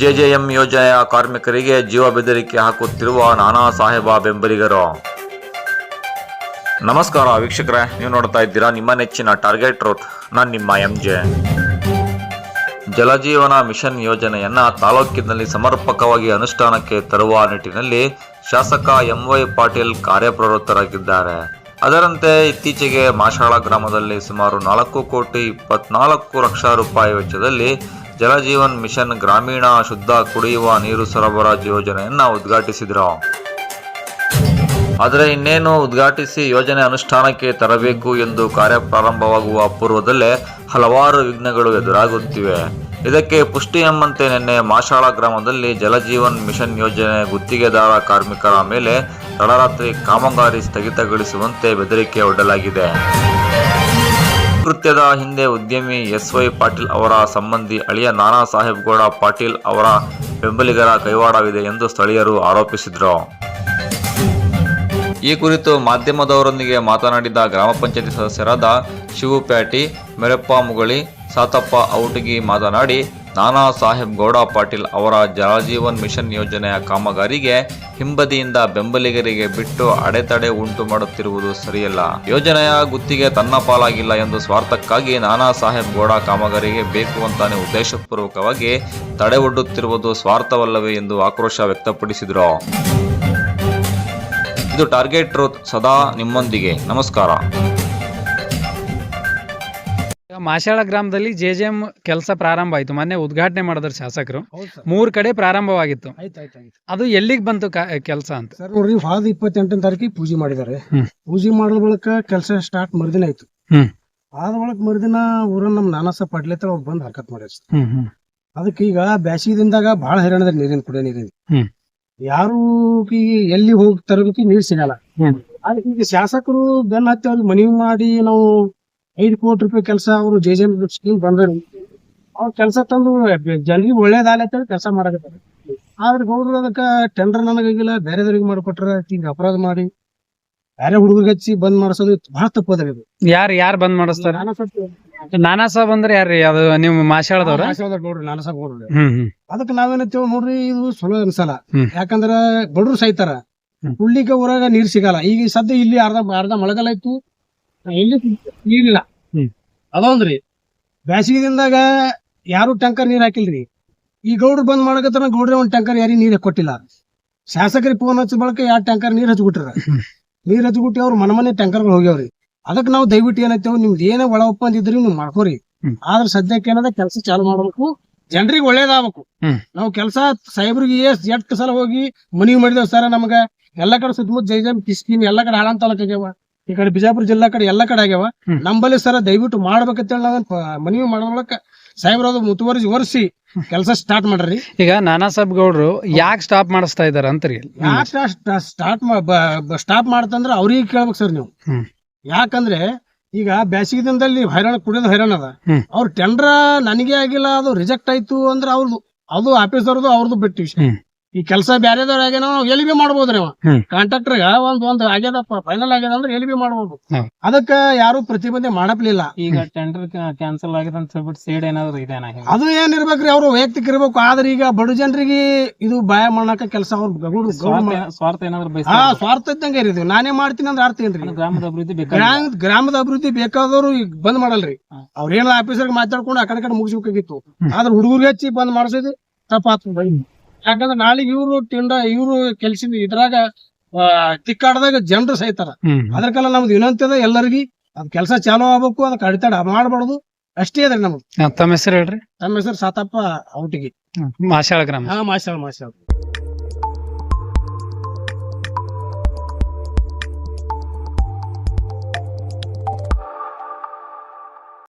JJM ಯೋಜನೆಯ ಕಾರ್ಮಿಕರಿಗೆ ಜೀವ ಬೆದರಿಕೆ ಹಾಕುತ್ತಿರುವ ನಾನಾ ಸಾಹೇಬ ಬೆಂಬಲಿಗರು. ನಮಸ್ಕಾರ ವೀಕ್ಷಕರೇ, ನೀವು ನೋಡ್ತಾ ಇದ್ದೀರಾ ನಿಮ್ಮ ನೆಚ್ಚಿನ ಟಾರ್ಗೆಟ್ ರೋಟ್, ನಾನು ನಿಮ್ಮ ಎಂ ಜೆ ಜಲಜೀವನ ಮಿಷನ್ ಯೋಜನೆಯನ್ನು ತಾಲೂಕಿನಲ್ಲಿ ಸಮರ್ಪಕವಾಗಿ ಅನುಷ್ಠಾನಕ್ಕೆ ತರುವ ನಿಟ್ಟಿನಲ್ಲಿ ಶಾಸಕ ಎಂ ವೈ ಪಾಟೀಲ್ ಕಾರ್ಯಪ್ರವೃತ್ತರಾಗಿದ್ದಾರೆ. ಅದರಂತೆ ಇತ್ತೀಚೆಗೆ ಮಾಶಾಳ ಗ್ರಾಮದಲ್ಲಿ ಸುಮಾರು ನಾಲ್ಕು ಕೋಟಿ ಇಪ್ಪತ್ನಾಲ್ಕು ಲಕ್ಷ ರೂಪಾಯಿ ವೆಚ್ಚದಲ್ಲಿ ಜಲಜೀವನ್ ಮಿಷನ್ ಗ್ರಾಮೀಣ ಶುದ್ಧ ಕುಡಿಯುವ ನೀರು ಸರಬರಾಜು ಯೋಜನೆಯನ್ನು ಉದ್ಘಾಟಿಸಿದರು. ಆದರೆ ಇನ್ನೇನು ಉದ್ಘಾಟಿಸಿ ಯೋಜನೆ ಅನುಷ್ಠಾನಕ್ಕೆ ತರಬೇಕು ಎಂದು ಕಾರ್ಯ ಪ್ರಾರಂಭವಾಗುವ ಪೂರ್ವದಲ್ಲೇ ಹಲವಾರು ವಿಘ್ನಗಳು ಎದುರಾಗುತ್ತಿವೆ. ಇದಕ್ಕೆ ಪುಷ್ಟಿ ಎಂಬಂತೆ ನಿನ್ನೆ ಮಾಶಾಳ ಗ್ರಾಮದಲ್ಲಿ ಜಲಜೀವನ್ ಮಿಷನ್ ಯೋಜನೆ ಗುತ್ತಿಗೆದಾರ ಕಾರ್ಮಿಕರ ಮೇಲೆ ತಡರಾತ್ರಿ ಕಾಮಗಾರಿ ಸ್ಥಗಿತಗೊಳಿಸುವಂತೆ ಬೆದರಿಕೆ ಒಡ್ಡಲಾಗಿದೆ ಕೃತ್ಯದ ಹಿಂದೆ ಉದ್ಯಮಿ ಎಸ್ ವೈ ಪಾಟೀಲ್ ಅವರ ಸಂಬಂಧಿ ಅಳಿಯ ನಾನಾ ಸಾಹೇಬ್ ಗೌಡ ಪಾಟೀಲ್ ಅವರ ಬೆಂಬಲಿಗರ ಕೈವಾಡವಿದೆ ಎಂದು ಸ್ಥಳೀಯರು ಆರೋಪಿಸಿದರು. ಈ ಕುರಿತು ಮಾಧ್ಯಮದವರೊಂದಿಗೆ ಮಾತನಾಡಿದ ಗ್ರಾಮ ಪಂಚಾಯತಿ ಸದಸ್ಯರಾದ ಶಿವು ಪ್ಯಾಟಿ ಮೆರಪ್ಪ ಮುಗಳಿ, ಸಾತಪ್ಪ ಔಟಗಿ ಮಾತನಾಡಿ ನಾನಾ ಸಾಹೇಬ್ ಗೌಡ ಪಾಟೀಲ್ ಅವರ ಜಲಜೀವನ್ ಮಿಷನ್ ಯೋಜನೆಯ ಕಾಮಗಾರಿಗೆ ಹಿಂಬದಿಯಿಂದ ಬೆಂಬಲಿಗರಿಗೆ ಬಿಟ್ಟು ಅಡೆತಡೆ ಉಂಟು ಮಾಡುತ್ತಿರುವುದು ಸರಿಯಲ್ಲ. ಯೋಜನೆಯ ಗುತ್ತಿಗೆ ತನ್ನ ಪಾಲಾಗಿಲ್ಲ ಎಂದು ಸ್ವಾರ್ಥಕ್ಕಾಗಿ ನಾನಾ ಸಾಹೇಬ್ ಗೌಡ ಕಾಮಗಾರಿಗೆ ಬೇಕು ಅಂತಾನೆ ಉದ್ದೇಶಪೂರ್ವಕವಾಗಿ ತಡೆ ಒಡ್ಡುತ್ತಿರುವುದು ಸ್ವಾರ್ಥವಲ್ಲವೇ ಎಂದು ಆಕ್ರೋಶ ವ್ಯಕ್ತಪಡಿಸಿದರು. ಇದು ಟಾರ್ಗೆಟ್ ಟ್ರೂತ್ ಸದಾ ನಿಮ್ಮೊಂದಿಗೆ. ನಮಸ್ಕಾರ. ಮಾಶಾಳ ಗ್ರಾಮದಲ್ಲಿ ಜೆ ಜೆ ಎಂ ಕೆಲಸ ಪ್ರಾರಂಭ ಆಯ್ತು. ಮೊನ್ನೆ ಉದ್ಘಾಟನೆ ಮಾಡಿದ್ರು ಶಾಸಕರು. ಮೂರ್ ಕಡೆ ಪ್ರಾರಂಭವಾಗಿತ್ತು. ಅದು ಎಲ್ಲಿಗೆ ಬಂತು ಕೆಲಸ ಅಂತ? ಸರ್ ನೋಡ್ರಿ ಹಾದ ಇಪ್ಪತ್ತೆಂಟನೇ ತಾರೀಕಿಗೆ ಪೂಜೆ ಮಾಡಿದ್ದಾರೆ. ಪೂಜೆ ಮಾಡಿದ ಬಳಿಕ ಕೆಲಸ ಸ್ಟಾರ್ಟ್ ಮರುದಿನ ಆಯ್ತು. ಆದ ಬಳಿಕ ಮರುದಿನ ಊರನ್ನ ನಮ್ ನಾನಾಸ ಪಡ್ಲೆ ತರ ಅವ್ರು ಬಂದು ಹರ್ಕತ್ ಹ್ಮ್ ಅದಕ್ಕೆ ಈಗ ಬ್ಯಾಸಿಗಿದಿಂದಾಗ ಬಹಳ ಹೈರಾಣದ ನೀರಿನ ಕುಡಿಯೋ ನೀರಿನ. ಯಾರು ಎಲ್ಲಿ ಹೋಗಿ ತರಬೇಕು ನೀರ್ ಸಿಗಲ್ಲ. ಅದಕ್ಕೆ ಈಗ ಶಾಸಕರು ಬೆನ್ನ ಹತ್ತಿ ಅವ್ರಿಗೆ ಮನವಿ ಮಾಡಿ ನಾವು ಐದು ಕೋಟಿ ರೂಪಾಯಿ ಕೆಲಸ ಅವರು ಜೆ ಜೆ ಸ್ಕೀಮ್ ಬಂದ್ರೆ ಅವ್ರ ಕೆಲಸ ತಂದು ಜನರಿಗೆ ಒಳ್ಳೇದಾಗಲಿ ಅಂತೇಳಿ ಕೆಲಸ ಮಾಡಕತ್ತಾರೆ. ಆದ್ರೆ ಗೌಡ್ರು ಅದಕ್ಕ ಟೆಂಡರ್ ನನಗಾಗಿಲ್ಲ ಬೇರೆದವ್ರಿಗೆ ಮಾಡಿಕೊಟ್ರ ಈಗ ಅಪರಾಧ ಮಾಡಿ ಬೇರೆ ಹುಡುಗರಿಗೆ ಹಚ್ಚಿ ಬಂದ್ ಮಾಡಿಸೋದು ಬಹಳ ತಪ್ಪದ್ರಿ ಇದು ಯಾರು ಯಾರು ಬಂದ್ ಮಾಡಿಸ್ತಾರೆ? ನಾನಾ ಸಾಬ್ ಅಂದ್ರೆ ಯಾರ್ರಿ? ಅದು ನೀವು ಮಾಶಾಳದವ್ರ ನೋಡ್ರಿ ಗೌಡ್ರು ನಾನಾ ಸಾಬ್ ಗೌಡ್ರು. ಅದಕ್ಕೆ ನಾವೇನಂತೇವ್ ನೋಡ್ರಿ ಇದು ಸುಲಭ ಅನ್ಸಲ್ಲ. ಯಾಕಂದ್ರ ಬಡ್ರು ಸಾಯ್ತಾರ ಹುಲ್ಲಿಕ ಊರಾಗ ನೀರ್ ಸಿಗಲ್ಲ. ಈಗ ಸದ್ಯ ಇಲ್ಲಿ ಅರ್ಧ ಅರ್ಧ ಮಳೆಗಾಲ ಆಯ್ತು ಇಲ್ಲಿ. ನೀರಿಲ್ಲ ಅದೊಂದ್ರಿ. ಬ್ಯಾಸಿಗೆ ದಿನದಾಗ ಯಾರು ಟ್ಯಾಂಕರ್ ನೀರ್ ಹಾಕಿಲ್ರಿ? ಈ ಗೌಡ್ರು ಬಂದ್ ಮಾಡಕತ್ತಾರ ಗೌಡ್ರೆ ಒಂದ್ ಟ್ಯಾಂಕರ್ ಯಾರಿಗೆ ನೀರ್ ಕೊಟ್ಟಿಲ್ಲ. ಶಾಸಕರಿಗೆ ಫೋನ್ ಹಚ್ಚ ಬಳಕ ಯಾರು ಟ್ಯಾಂಕರ್ ನೀರ್ ಹಚ್ಬಿಟ್ರ? ನೀರು ಹಚ್ಬಿಟ್ಟು ಅವ್ರು ಮನೆ ಮನೆ ಟ್ಯಾಂಕರ್ಗಳು ಹೋಗ್ಯಾವ್ರಿ. ಅದಕ್ಕೆ ನಾವು ದಯವಿಟ್ಟು ಏನೈತೇವ್ ನಿಮ್ದು ಏನೇ ಒಳ ಒಪ್ಪಂದ ಇದ್ರಿ ನೀವು ಮಾಡ್ಕೋರಿ. ಆದ್ರೆ ಸದ್ಯಕ್ಕೆ ಏನದ ಕೆಲಸ ಚಾಲು ಮಾಡ್ಬೇಕು. ಜನರಿಗೆ ಒಳ್ಳೇದಾಗಬೇಕು. ನಾವು ಕೆಲಸ ಸಾಹೇಬ್ರಿಗೆ ಎಷ್ಟ್ ಎಷ್ಟು ಸಲ ಹೋಗಿ ಮನವಿ ಮಾಡಿದೇವ್ ಸರ್ ನಮಗ? ಎಲ್ಲಾ ಕಡೆ ಸುತ್ತಮುತ್ತ ಜೈ ಜಮ್ ಸ್ಕೀಮ್ ಎಲ್ಲಾ ಕಡೆ ಹಾಳಂತ ಆಗ್ಯಾವ ಈ ಕಡೆ ಬಿಜಾಪುರ ಜಿಲ್ಲಾ ಕಡೆ ಎಲ್ಲಾ ಕಡೆ ಆಗ್ಯಾವ. ನಂಬಲ್ಲಿ ಸರ ದಯವಿಟ್ಟು ಮಾಡ್ಬೇಕಂತೇಳಿ ನಾವು ಮನವಿ ಮಾಡೋ ಮೂಲಕ ಸಾಹೇಬ್ರ ಅದು ಮುತುವರ್ಜಿ ಒರೆಸಿ ಕೆಲಸ ಸ್ಟಾರ್ಟ್ ಮಾಡ್ರಿ ಈಗ ನಾನಾ ಸಾಬ್ ಗೌಡ್ರು ಯಾಕೆ ಸ್ಟಾಪ್ ಮಾಡಿಸ್ತಾ ಇದಾರ ಅಂತರಿ ಯಾಕೆ ಸ್ಟಾರ್ಟ್ ಸ್ಟಾಪ್ ಮಾಡ್ತಂದ್ರ ಅವ್ರಿಗೆ ಕೇಳ್ಬೇಕು ಸರ್ ನೀವು. ಯಾಕಂದ್ರೆ ಈಗ ಬ್ಯಾಸಿಗೆ ದಿನದಲ್ಲಿ ಹೈರಾಣ ಕುಡಿಯೋದು ಹೈರಾಣ ಅದ. ಅವ್ರ ಟೆಂಡರ್ ನನಗೆ ಆಗಿಲ್ಲ ಅದು ರಿಜೆಕ್ಟ್ ಆಯ್ತು ಅಂದ್ರೆ ಅವ್ರದ್ದು ಅದು ಆಫೀಸರ್ದು ಅವ್ರದ್ದು ಬಿಟ್ಟು ವಿಷಯ. ಈ ಕೆಲಸ ಬ್ಯಾರೆದವ್ರ ಆಗ್ಯಾನ ಎಲ್ಲಿ ಬಿ ಮಾಡ್ಬೋದ್ರಿ ಅವ. ಕಾಂಟ್ರಾಕ್ಟರ್ಗ ಒಂದ್ ಒಂದ್ ಆಗ್ಯದಪ್ಪ ಫೈನಲ್ ಆಗ್ಯದ ಅಂದ್ರೆ ಎಲ್ಲಿ ಬಿ ಮಾಡ್ಬೋದು. ಅದಕ್ಕ ಯಾರು ಪ್ರತಿಬಂಧೆ ಮಾಡಪ್ಲಿಲ್ಲ. ಈಗ ಟೆಂಡರ್ ಕ್ಯಾನ್ಸಲ್ ಆಗಿದೆ ಅಂತ ಹೇಳ್ಬಿಟ್ಟು ಸೇಡ್ ಏನಾದ್ರು ಇದೆ ಅದು ಏನ್ ಇರ್ಬೇಕ್ರಿ ಅವ್ರು ವೈಯಕ್ತಿಕ ಇರ್ಬೇಕು ಆದ್ರೆ ಈಗ ಬಡ ಜನರಿಗೆ ಇದು ಭಯ ಮಾಡಕ ಕೆಲಸ ಅವ್ರು ಸ್ವಾರ್ಥ ಏನಾದ್ರು ಹಾ ಸ್ವಾರ್ಥ ಇದ್ದಂಗೆ ಇರಿದ್ವಿ ನಾನೇ ಮಾಡ್ತೀನಿ ಅಂದ್ರೆ ಅರ್ಥ ಏನ್ರಿ? ಗ್ರಾಮದ ಅಭಿವೃದ್ಧಿ ಗ್ರಾಮದ ಅಭಿವೃದ್ಧಿ ಬೇಕಾದವರು ಈಗ ಬಂದ್ ಮಾಡಲ್ರಿ. ಅವ್ರೇನ ಅವ್ರ ಏನಾರ ಆಫೀಸರ್ ಮಾತಾಡ್ಕೊಂಡು ಆ ಕಡೆ ಕಡೆ ಮುಗಿಸ್ಬೇಕಾಗಿತ್ತು. ಆದ್ರೆ ಹುಡುಗರಿಗೆ ಹಚ್ಚಿ ಬಂದ್ ಮಾಡಿಸೋದು ತಪ್ಪಾತು. ಯಾಕಂದ್ರೆ ನಾಳೆ ಇವ್ರು ತಿಂಡ ಇವ್ರು ಕೆಲಸ ಇದ್ರಾಗ ತಿಕ್ಕಾಡ್ದಾಗ ಜನರು ಸಹಿತಾರ ಅದಕ್ಕೆಲ್ಲ ನಮ್ದು ವಿನಂತಿ ಅದ ಎಲ್ಲರಿಗಿ ಅದ್ ಕೆಲಸ ಚಾಲೂ ಆಗ್ಬೇಕು ಅದಕ್ಕೆ ಅಡಿತಡ ಮಾಡಬಾರ್ದು ಅಷ್ಟೇ ಅದ್ರಿ ನಮ್ದು. ತಮ್ಮ ಹೆಸರು ಹೇಳ್ರಿ? ತಮ್ಮ ಹೆಸರು ಸಾತಪ್ಪ ಔಟಿಗೆ. ಮಾಶಾಳ ಗ್ರಾಮ. ಹಾ ಮಾಶಾಳ ಮಾಸ್ಟರ್